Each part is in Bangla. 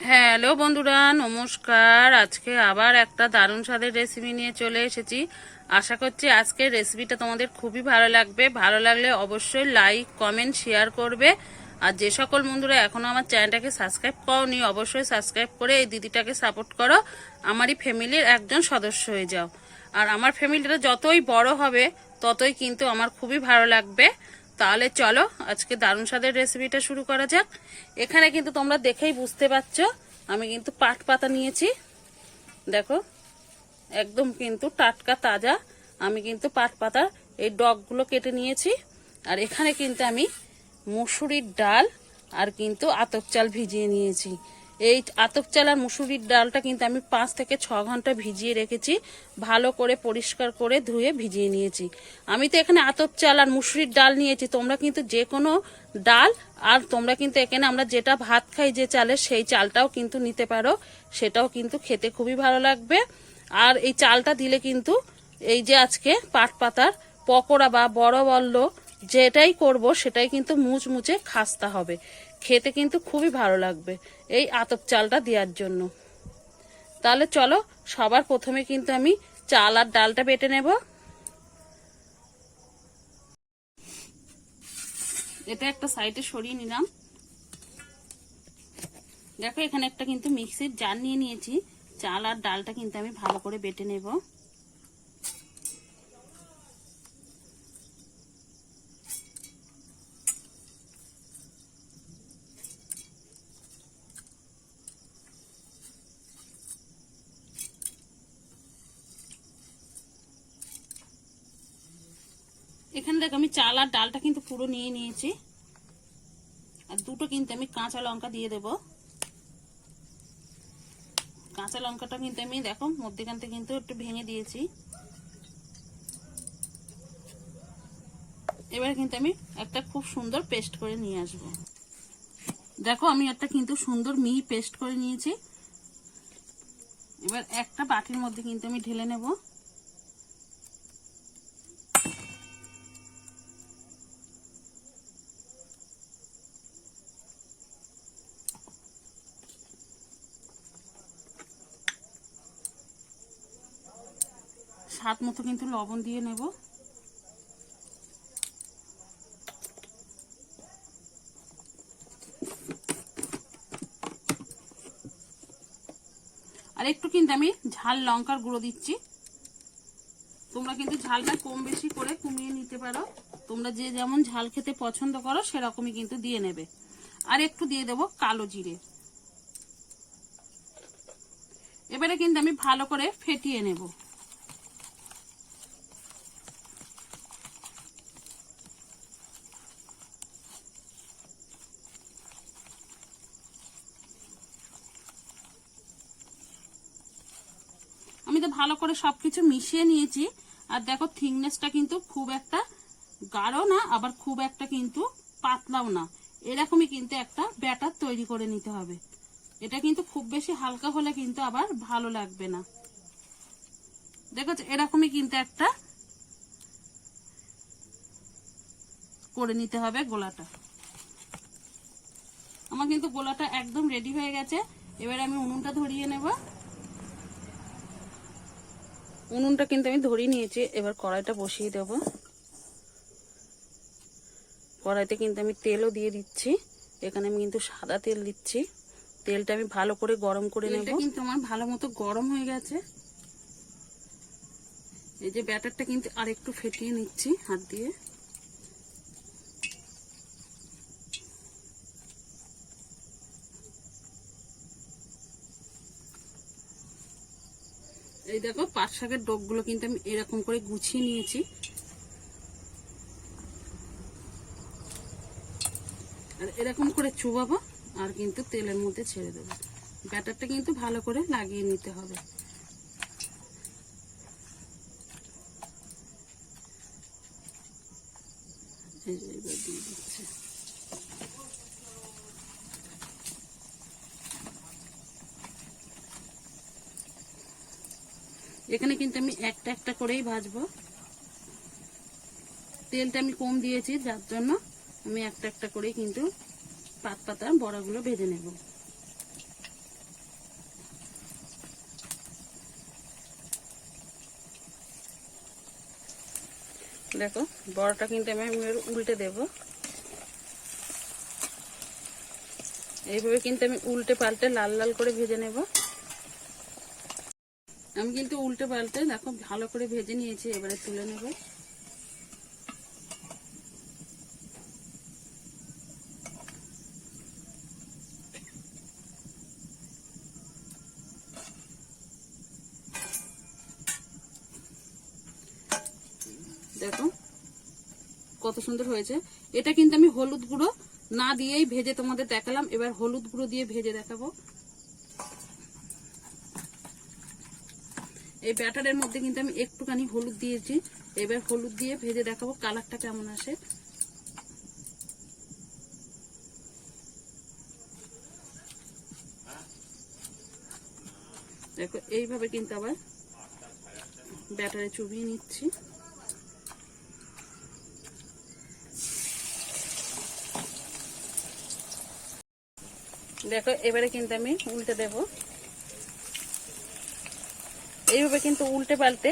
হ্যালো বন্ধুরা, নমস্কার। আজকে আবার একটা দারুণ স্বাদের রেসিপি নিয়ে চলে এসেছি। আশা করছি আজকের রেসিপিটা তোমাদের খুবই ভালো লাগবে। ভালো লাগলে অবশ্যই লাইক কমেন্ট শেয়ার করবে। আর যে সকল বন্ধুরা এখনও আমার চ্যানেলটাকে সাবস্ক্রাইব করনি, অবশ্যই সাবস্ক্রাইব করে এই দিদিটাকে সাপোর্ট করো। আমারই ফ্যামিলির একজন সদস্য হয়ে যাও। আর আমার ফ্যামিলিটা যতই বড় হবে, ততই কিন্তু আমার খুবই ভালো লাগবে। তাহলে চলো, আজকে দারুণ স্বাদের রেসিপিটা শুরু করা যাক। এখানে কিন্তু তোমরা দেখেই বুঝতে পারছ, আমি কিন্তু পাট পাতা নিয়েছি। দেখো, একদম কিন্তু টাটকা তাজা, আমি কিন্তু পাট পাতা এই ডগগুলো কেটে নিয়েছি। আর এখানে কিন্তু আমি মুসুরির ডাল আর কিন্তু আতপ চাল ভিজিয়ে নিয়েছি। এই আতপ চাল আর মুসুরির ডালটা কিন্তু আমি পাঁচ থেকে ছ ঘণ্টা ভিজিয়ে রেখেছি। ভালো করে পরিষ্কার করে ধুয়ে ভিজিয়ে নিয়েছি। আমি তো এখানে আতপ চাল আর মুসুরির ডাল নিয়েছি। তোমরা কিন্তু যে কোনো ডাল আর তোমরা কিন্তু এখানে আমরা যেটা ভাত খাই যে চালের সেই চালটাও কিন্তু নিতে পারো। সেটাও কিন্তু খেতে খুবই ভালো লাগবে। আর এই চালটা দিলে কিন্তু এই যে আজকে পাট পাতার পকোড়া বা বড় বলল যেটাই করব সেটাই কিন্তু মুচমুচে খাস্তা হবে। খেতে কিন্তু খুবই ভালো লাগবে এই আতপ চালটা দেওয়ার জন্য। তাহলে চলো, সবার প্রথমে কিন্তু আমি চাল আর ডালটা বেটে নেব। এটা একটা সাইডে সরিয়ে নিলাম। দেখো, এখানে একটা কিন্তু মিক্সির জার নিয়ে নিয়েছি। চাল আর ডালটা কিন্তু আমি ভালো করে বেটে নেব। এখানে দেখ, আমি চাল আর ডালটা কিন্তু পুরো নিয়ে নিয়েছি। আর দুটো কিন্তু আমি কাঁচা লঙ্কা দিয়ে দেব। কাঁচা লঙ্কাটা কিন্তু আমি দেখো, মধ্যেখান থেকে কিন্তু একটু ভেঙে দিয়েছি। এবারে কিন্তু আমি একটা খুব সুন্দর পেস্ট করে নিয়ে আসব। দেখো, আমি একটা কিন্তু সুন্দর মিহি পেস্ট করে নিয়েছি। এবার একটা বাটির মধ্যে কিন্তু আমি ঢেলে নেব। স্বাদ মতো কিন্তু লবণ দিয়ে নেব। আর একটু কিন্তু আমি ঝাল লঙ্কার গুঁড়ো দিচ্ছি। তোমরা কিন্তু ঝালটা কম বেশি করে কমিয়ে নিতে পারো। তোমরা যে যেমন ঝাল খেতে পছন্দ করো, সেরকমই কিন্তু দিয়ে নেবে। আর একটু দিয়ে দেব কালো জিরে। এবারে কিন্তু আমি ভালো করে ফেটিয়ে নেব। আমি তো ভালো করে সবকিছু মিশিয়ে নিয়েছি। আর দেখো থিকনেসটা কিন্তু খুব একটা গাঢ় না, আবার খুব একটা কিন্তু পাতলাও না। এরকমই কিন্তু একটা ব্যাটার তৈরি করে নিতে হবে। এটা কিন্তু খুব বেশি হালকা হলে কিন্তু আবার ভালো লাগবে না। দেখো এরকমই কিন্তু একটা করে নিতে হবে গোলাটা। আমার কিন্তু গোলাটা একদম রেডি হয়ে গেছে। এবার আমি উনুনটা ধরিয়ে নেব। উনুনটা কিন্তু আমি ধরিয়ে নিয়েছি। এবার কড়াইটা বসিয়ে দেব। কড়াইতে কিন্তু আমি তেলও দিয়ে দিচ্ছি। এখানে আমি কিন্তু সাদা তেল দিচ্ছি। তেলটা আমি ভালো করে গরম করে নেব। কিন্তু আমার ভালো মতো গরম হয়ে গেছে। এই যে ব্যাটারটা কিন্তু আর একটু ফেটিয়ে নিচ্ছি হাত দিয়ে। এই দেখো, পাট শাকের ডোকগুলো কিন্তু আমি এরকম করে গুছিয়ে নিয়েছি। আর এরকম করে চুবাবো, আর কিন্তু তেলের মধ্যে ছেড়ে দেবো। ব্যাটারটা কিন্তু ভালো করে লাগিয়ে নিতে হবে। দিয়ে দিচ্ছে। এখানে কিন্তু আমি একটা একটা করেই ভাজবো। তেলটা আমি কম দিয়েছি, যার জন্য আমি একটা একটা করেই কিন্তু পাত পাতা বড়াগুলো ভেজে নেব। দেখো, বড়টা কিন্তু আমি উল্টে দেব। এইভাবে কিন্তু আমি উল্টে পাল্টে লাল লাল করে ভেজে নেব। আমি কিন্তু উল্টে পাল্টে, দেখো, ভালো করে ভেজে নিয়েছি, এবারে তুলে নেব। দেখো, কত সুন্দর হয়েছে। এটা কিন্তু আমি হলুদ গুঁড়ো না দিয়েই ভেজে তোমাদের দেখালাম, এবার হলুদ গুঁড়ো দিয়ে ভেজে দেখাবো। এই ব্যাটারের মধ্যে কিন্তু আমি একটুখানি হলুদ দিয়েছি। এবার হলুদ দিয়ে ভেজে দেখাবো কালারটা কেমন আসে। দেখো, এইভাবে কিন্তু আবার ব্যাটারে চুবিয়ে নিচ্ছি। দেখো, এবারে কিন্তু আমি উল্টে দেব। এইভাবে কিন্তু উল্টে পাল্টে,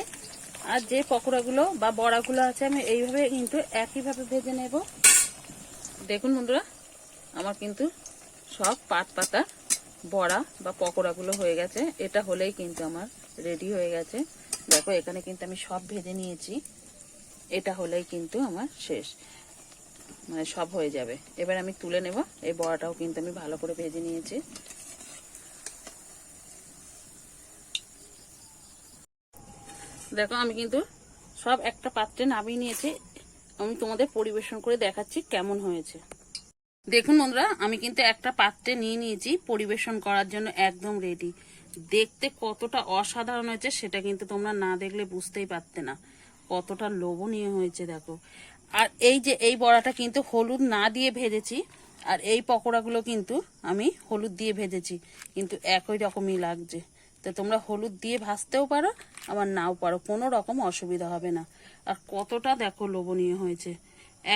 আর যে পকোড়াগুলো বা বড়াগুলো আছে আমি এইভাবে কিন্তু একইভাবে ভেজে নেব। দেখুন বন্ধুরা, আমার কিন্তু সব পাত পাতা, বড়া বা পকোড়াগুলো হয়ে গেছে। এটা হলেই কিন্তু আমার রেডি হয়ে গেছে। দেখো, এখানে কিন্তু আমি সব ভেজে নিয়েছি। এটা হলেই কিন্তু আমার শেষ। মানে সব হয়ে যাবে। এবার আমি তুলে নেব। এই বড়াটাও কিন্তু আমি ভালো করে ভেজে নিয়েছি। দেখো, আমি কিন্তু সব একটা পাত্রে নামিয়ে নিয়েছি। আমি তোমাদের পরিবেশন করে দেখাচ্ছি কেমন হয়েছে। দেখুন বন্ধুরা, আমি কিন্তু একটা পাত্রে নিয়ে নিয়েছি, পরিবেশন করার জন্য একদম রেডি দেখতে কতটা অসাধারণ হয়েছে সেটা কিন্তু তোমরা না দেখলে বুঝতেই পারতে না। কতটা লোভনীয় হয়েছে, দেখো। আর এই যে, এই বড়াটা কিন্তু হলুদ না দিয়ে ভেজেছি, আর এই পকোড়াগুলো কিন্তু আমি হলুদ দিয়ে ভেজেছি। কিন্তু একই রকমই লাগছে। তো তোমরা হলুদ দিয়ে ভাজতেও পারো, আবার নাও পারো, কোনো রকম অসুবিধা হবে না। আর কতটা দেখো লোভনীয় হয়েছে।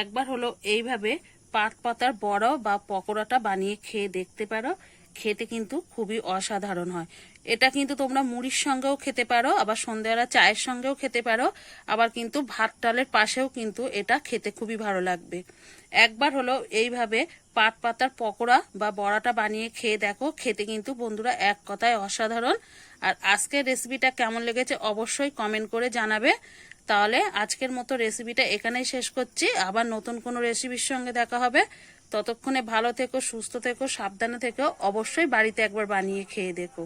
একবার হলো এইভাবে পাট পাতার বড় বা পকোড়াটা বানিয়ে খেয়ে দেখতে পারো, খেতে কিন্তু খুবই অসাধারণ হয়। এটা কিন্তু তোমরা মুড়ির সঙ্গেও খেতে পারো, আবার সন্ধ্যাবেলা চায়ের সঙ্গেও খেতে পারো, আবার কিন্তু ভাত ডালের পাশেও কিন্তু এটা খেতে খুবই ভালো লাগবে। একবার হলো এইভাবে পাট পাতার পকোড়া বা বড়াটা বানিয়ে খেয়ে দেখো, খেতে কিন্তু বন্ধুরা এক কথায় অসাধারণ। আর আজকের রেসিপিটা কেমন লেগেছে অবশ্যই কমেন্ট করে জানাবে। তাহলে আজকের মতো রেসিপিটা এখানেই শেষ করছি, আবার নতুন কোনো রেসিপির সঙ্গে দেখা হবে। ততক্ষণে ভালো থেকো, সুস্থ থেকো, সাবধানে থেকো, অবশ্যই বাড়িতে একবার বানিয়ে খেয়ে দেখো।